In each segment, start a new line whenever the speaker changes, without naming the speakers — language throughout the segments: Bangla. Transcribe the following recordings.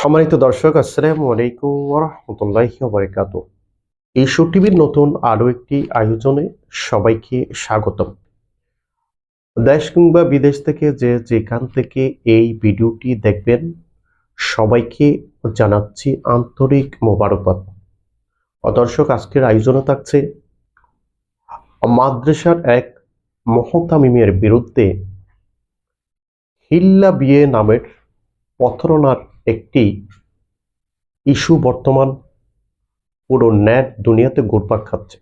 সম্মানিত দর্শক, আসসালামু আলাইকুম রহমতুল্লাহি বারকাত ইস্যু টিভির নতুন আরও একটি আয়োজনে সবাইকে স্বাগতম। দেশ কিংবা বিদেশ থেকে যে যেখান থেকে এই ভিডিওটি দেখবেন, সবাইকে জানাচ্ছি আন্তরিক মোবারকবাদ। দর্শক, আজকের আয়োজনে থাকছে মাদ্রাসার এক মহতামিমের বিরুদ্ধে হিল্লা বিয়ে নামের প্রতারণার একটি ইস্যু বর্তমান পুরো নেট দুনিয়াতে ঘুরপাক খাচ্ছে।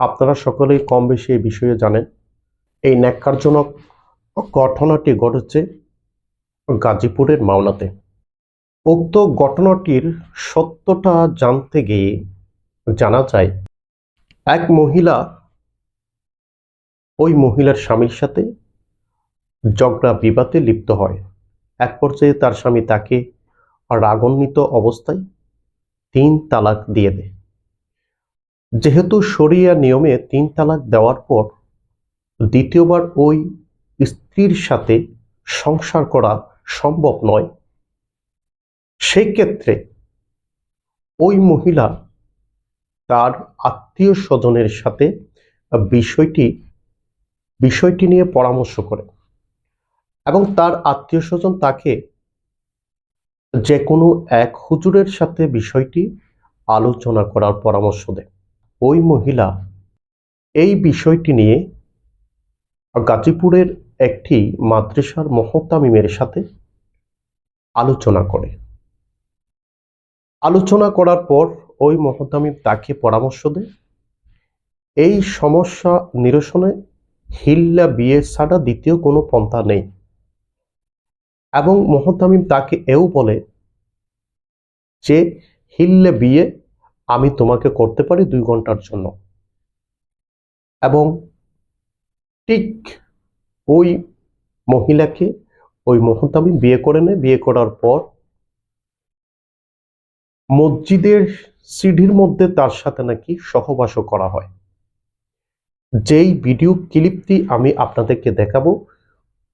আপনারা সকলেই কম বেশি এই বিষয়ে জানেন, এই ন্যাক্কারজনক ঘটনাটি ঘটেছে গাজীপুরের মাওনাতে উক্ত ঘটনাটির সত্যটা জানতে গিয়ে জানা যায়, এক মহিলা ওই মহিলার স্বামীর সাথে ঝগড়া বিবাদে লিপ্ত হয়। এক পর্যায়ে তার স্বামী তাকে রাগান্বিত অবস্থায় তিন তালাক দিয়ে দেয় যেহেতু শরিয়া নিয়মে তিন তালাক দেওয়ার পর দ্বিতীয়বার ওই স্ত্রীর সাথে সংসার করা সম্ভব নয় সেই ক্ষেত্রে ওই মহিলা তার আত্মীয় স্বজনের সাথে বিষয়টি বিষয়টি নিয়ে পরামর্শ করে এবং তার আত্মীয় স্বজন তাকে যে কোনো এক হুজুরের সাথে বিষয়টি আলোচনা করার পরামর্শ দেয়। ওই মহিলা এই বিষয়টি নিয়ে গাজীপুরের একটি মাদ্রাসার মহতামিমের সাথে আলোচনা করে। আলোচনা করার পর ওই মহতামিম তাকে পরামর্শ দেয়, এই সমস্যা নিরসনে হিল্লা বিয়ে ছাড়া দ্বিতীয় কোনো পন্থা নেই। এবং মোহতামিম তাকে এও বলে যে, হিল্লে বিয়ে আমি তোমাকে করতে পারি দুই ঘণ্টার জন্য। এবং ঠিক ওই মহিলাকে ওই মোহতামিম বিয়ে করে নেয়। বিয়ে করার পর মসজিদের সিঁড়ির মধ্যে তার সাথে নাকি সহবাসও করা হয়। যেই ভিডিও ক্লিপটি আমি আপনাদেরকে দেখাবো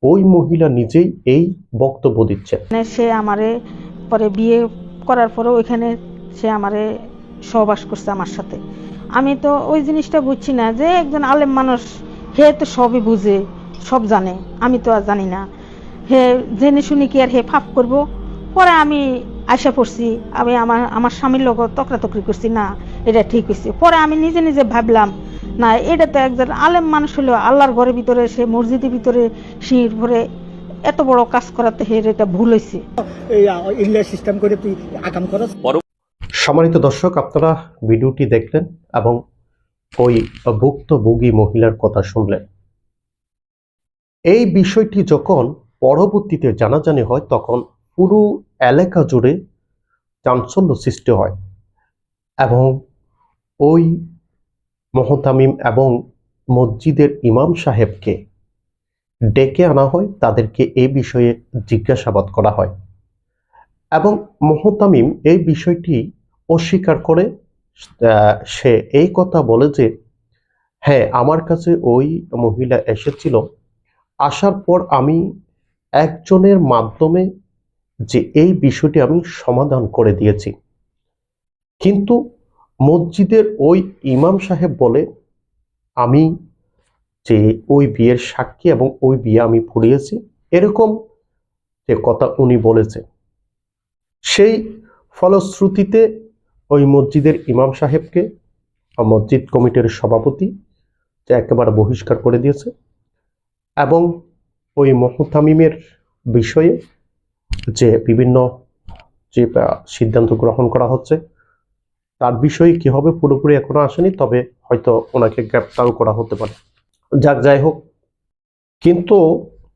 ওই মহিলা নিজেই এই বক্তব্য
দিচ্ছে সে আমারে পরে বিয়ে করার পরে ওইখানে সে আমারে সহবাস করছে আমার সাথে। আমি তো ওই জিনিসটা বুঝছি না যে একজন আলেম মানুষ, হে তো সবই বুঝে, সব জানে, আমি তো আর জানি না। হে জেনে শুনি কি আর হে ফাপ করব? পরে আমি আশা পড়ছি, আমি আমার আমার স্বামীর লগত তকরাতকরি করছি, না, এটা ঠিক হয়েছে পরে আমি নিজে নিজে ভাবলাম না এটা তো একজন আলেম মানুষ হলেও আল্লাহর ঘরের ভিতরে সে মসজিদের ভিতরে শির ভরে এত বড় কাজ করাতে হের এটা ভুল হয়েছে
সিস্টেম করে তুই আকাম করস
সম্মানিত দর্শক আপনারা ভিডিওটি দেখলেন এবং ওই ভুক্তভোগী মহিলার কথা শুনলেন। এই বিষয়টি যখন পরবর্তীতে জানাজানি হয় তখন পুরো এলাকা জুড়ে চাঞ্চল্য সৃষ্টি হয় এবং ওই মহতামিম এবং মসজিদের ইমাম সাহেবকে ডেকে আনা হয়, তাদেরকে এই বিষয়ে জিজ্ঞাসাবাদ করা হয়। এবং মোহতামিম এই বিষয়টি অস্বীকার করে সে এই কথা বলে যে হ্যাঁ আমার কাছে ওই মহিলা এসেছিল। আসার পর আমি একজনের মাধ্যমে যে এই বিষয়টি আমি সমাধান করে দিয়েছি। কিন্তু মসজিদের ওই ইমাম সাহেব বলে, আমি যে ওই বিয়ের সাক্ষী এবং ওই বিয়ে আমি পড়িয়েছি, এরকম যে কথা উনি বলেছে। সেই ফলশ্রুতিতে ওই মসজিদের ইমাম সাহেবকে মসজিদ কমিটির সভাপতি যে একেবারে বহিষ্কার করে দিয়েছে এবং ওই মহতামিমের বিষয়ে যে বিভিন্ন যে সিদ্ধান্ত গ্রহণ করা হচ্ছে তার বিষয়ে কি হবে পুরোপুরি এখনও আসেনি, তবে হয়তো ওনাকে গ্রেপ্তারও করা হতে পারে। যাক, যাই হোক। কিন্তু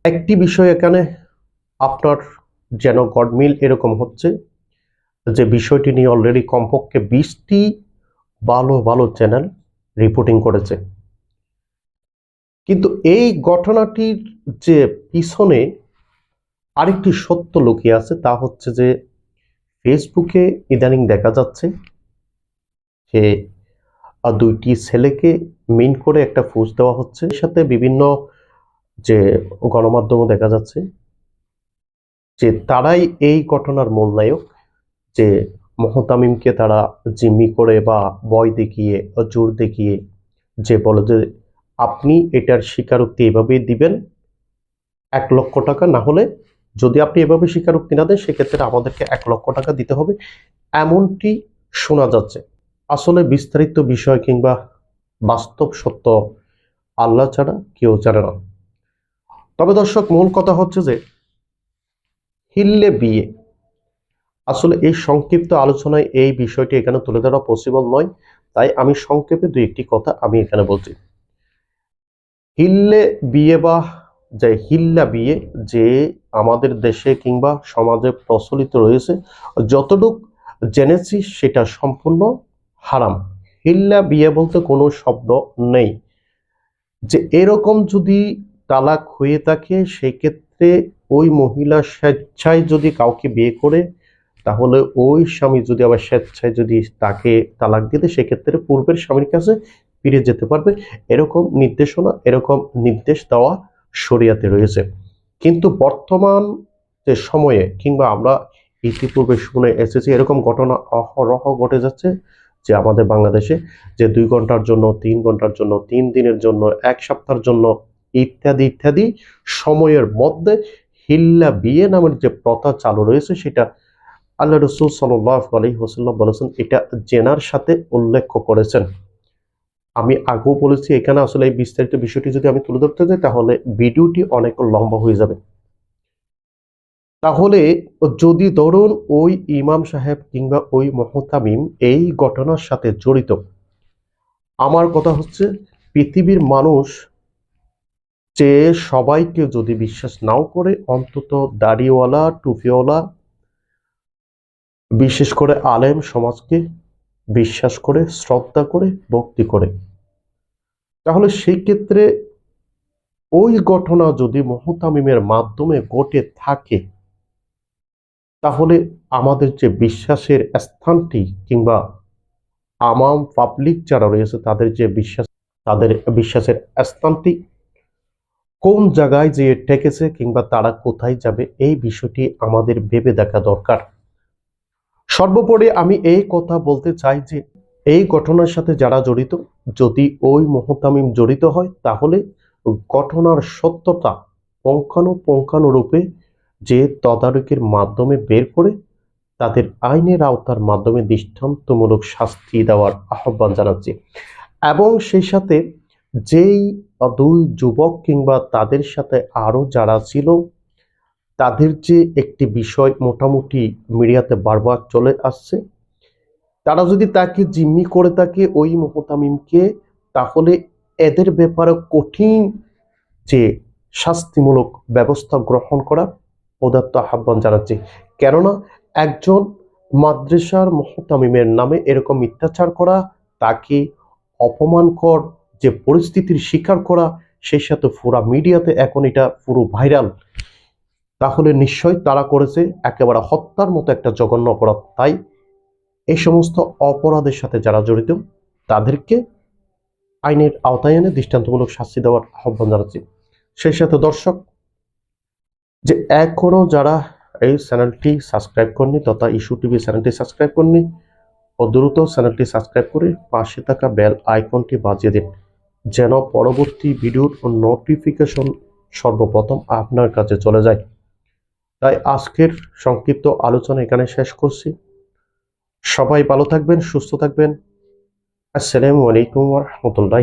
একটি বিষয় এখানে আপনার যেন গডমিল এরকম হচ্ছে যে বিষয়টি নিয়ে অলরেডি কমপক্ষে বিশটি ভালো ভালো চ্যানেল রিপোর্টিং করেছে। কিন্তু এই ঘটনাটির যে পিছনে আরেকটি সত্য লুকিয়ে আছে, তা হচ্ছে যে ফেসবুকে ইদানিং দেখা যাচ্ছে যে দুইটি ছেলেকে মিন করে একটা ফুস দেওয়া হচ্ছে। সাথে বিভিন্ন যে গণমাধ্যমও দেখা যাচ্ছে যে তারাই এই ঘটনার মূল নায়ক, যে মহতামিমকে তারা জিম্মি করে বা ভয় দেখিয়ে, জোর দেখিয়ে যে বলে যে আপনি এটার স্বীকারোক্তি এভাবেই দিবেন, এক লক্ষ টাকা না হলে যদি আপনি এভাবে স্বীকারোক্তি না দেন, সেক্ষেত্রে আমাদেরকে এক লক্ষ টাকা দিতে হবে। এমনটি শোনা যাচ্ছে। আসলে বিস্তারিত বিষয় কিংবা বাস্তব সত্য আল্লাহ ছাড়া কেউ জানে না। তবে দর্শক, মূল কথা হচ্ছে যে, হিল্লে বিয়ে। আসলে এই সংক্ষিপ্ত আলোচনায় এই বিষয়টি এখানে তুলে ধরা পসিবল নয়, তাই আমি সংক্ষেপে দুই একটি কথা আমি এখানে বলছি। হিল্লে বিয়ে বা যে হিল্লা বিয়ে, যে আমাদের দেশে কিংবা সমাজে প্রচলিত রয়েছে, যতটুক জেনেছি সেটা সম্পূর্ণ হারাম। হিল্লা বিয়ে বলতে কোনো শব্দ নেই। যে এরকম যদি তালাক হয়ে থাকে, সেক্ষেত্রে ওই মহিলা স্বেচ্ছায় যদি কাউকে বিয়ে করে, তাহলে ওই স্বামী যদি আবার স্বেচ্ছায় যদি তাকে তালাক দিতে সেক্ষেত্রে পূর্বের স্বামীর কাছে ফিরে যেতে পারবে। এরকম নির্দেশনা, এরকম নির্দেশ দেওয়া শরিয়াতে রয়েছে। কিন্তু বর্তমান যে সময়ে, কিংবা আমরা ইতিপূর্বে শুনে এসেছি, এরকম ঘটনা অহরহ ঘটে যাচ্ছে। যে আমাদের বাংলাদেশে যে দুই ঘণ্টার জন্য, তিন ঘণ্টার জন্য, তিন দিনের জন্য, এক সপ্তাহের জন্য ইত্যাদি ইত্যাদি সময়ের মধ্যে হিল্লা বিয়ে নামের যে প্রথা চালু রয়েছে সেটা আল্লাহ রসুল সাল্লাহ আলী হোসাল্লাম বলেছেন, এটা জেনার সাথে উল্লেখ করেছেন। আমি আগেও বলেছি, এখানে আসলে এই বিস্তারিত বিষয়টি যদি আমি তুলে ধরতে যাই, তাহলে ভিডিওটি অনেক লম্বা হয়ে যাবে। তাহলে যদি ধরুন ওই ইমাম সাহেব কিংবা ওই মহতামিম এই ঘটনার সাথে জড়িত, আমার কথা হচ্ছে পৃথিবীর মানুষ যে সবাইকে যদি বিশ্বাস নাও করে, অন্তত দাড়িওয়ালা, টুপিওয়ালা, বিশেষ করে আলেম সমাজকে বিশ্বাস করে, শ্রদ্ধা করে, ভক্তি করে, তাহলে সেই ক্ষেত্রে ওই ঘটনা যদি মহতামিমের মাধ্যমে ঘটে থাকে তাহলে আমাদের যে বিশ্বাসের স্থানটি কিংবা আমাম পাবলিক যারা রয়েছে তাদের যে বিশ্বাস, তাদের বিশ্বাসের স্থানটি কোন জায়গায় যে ঠেকেছে কিংবা তারা কোথায় যাবে এই বিষয়টি আমাদের ভেবে দেখা দরকার। সর্বোপরি আমি এই কথা বলতে চাই যে এই ঘটনার সাথে যারা জড়িত, যদি ওই মহতামিম জড়িত হয় তাহলে ঘটনার সত্যতা পুঙ্খানুপুঙ্খানুরূপে যে তদারকির মাধ্যমে বের করে তাদের আইনের আওতার মাধ্যমে দৃষ্টান্তমূলক শাস্তি দেওয়ার আহ্বান জানাচ্ছি। এবং সেই সাথে যেই দুই যুবক কিংবা তাদের সাথে আরও যারা ছিল, তাদের যে একটি বিষয় মোটামুটি মিডিয়াতে বারবার চলে আসছে, তারা যদি তাকে জিম্মি করে থাকে ওই মোহতামিমকে, তাহলে এদের ব্যাপারে কঠিন যে শাস্তিমূলক ব্যবস্থা গ্রহণ করা পদার্থ আহ্বান জানাচ্ছি। কেননা একজন মাদ্রাসার মোহতামিমের নামে এরকম মিথ্যাচার করা, তাকে অপমানকর যে পরিস্থিতির শিকার করা সেই সাথে পুরা মিডিয়াতে এখন এটা পুরো ভাইরাল। তাহলে নিশ্চয় তারা করেছে, একেবারে হত্যার মতো একটা জঘন্য অপরাধ। তাই এই সমস্ত অপরাধের সাথে যারা জড়িত, তাদেরকে আইনের আওতায় এনে দৃষ্টান্তমূলক শাস্তি দেওয়ার আহ্বান জানাচ্ছি। সেই সাথে দর্শক যে এখনও যারা এই চ্যানেলটি সাবস্ক্রাইব করনি তথা ইস্যু টিভি চ্যানেলটি সাবস্ক্রাইব করেনি ও দ্রুত চ্যানেলটি সাবস্ক্রাইব করে পাশে থাকা বেল আইকনটি বাজিয়ে দিন, যেন পরবর্তী ভিডিওর নোটিফিকেশন সর্বপ্রথম আপনার কাছে চলে যায়। তাই আজকের সংক্ষিপ্ত আলোচনা এখানে শেষ করছি। সবাই ভালো থাকবেন, সুস্থ থাকবেন। আসসালামু আলাইকুম রহমতুল্লাহ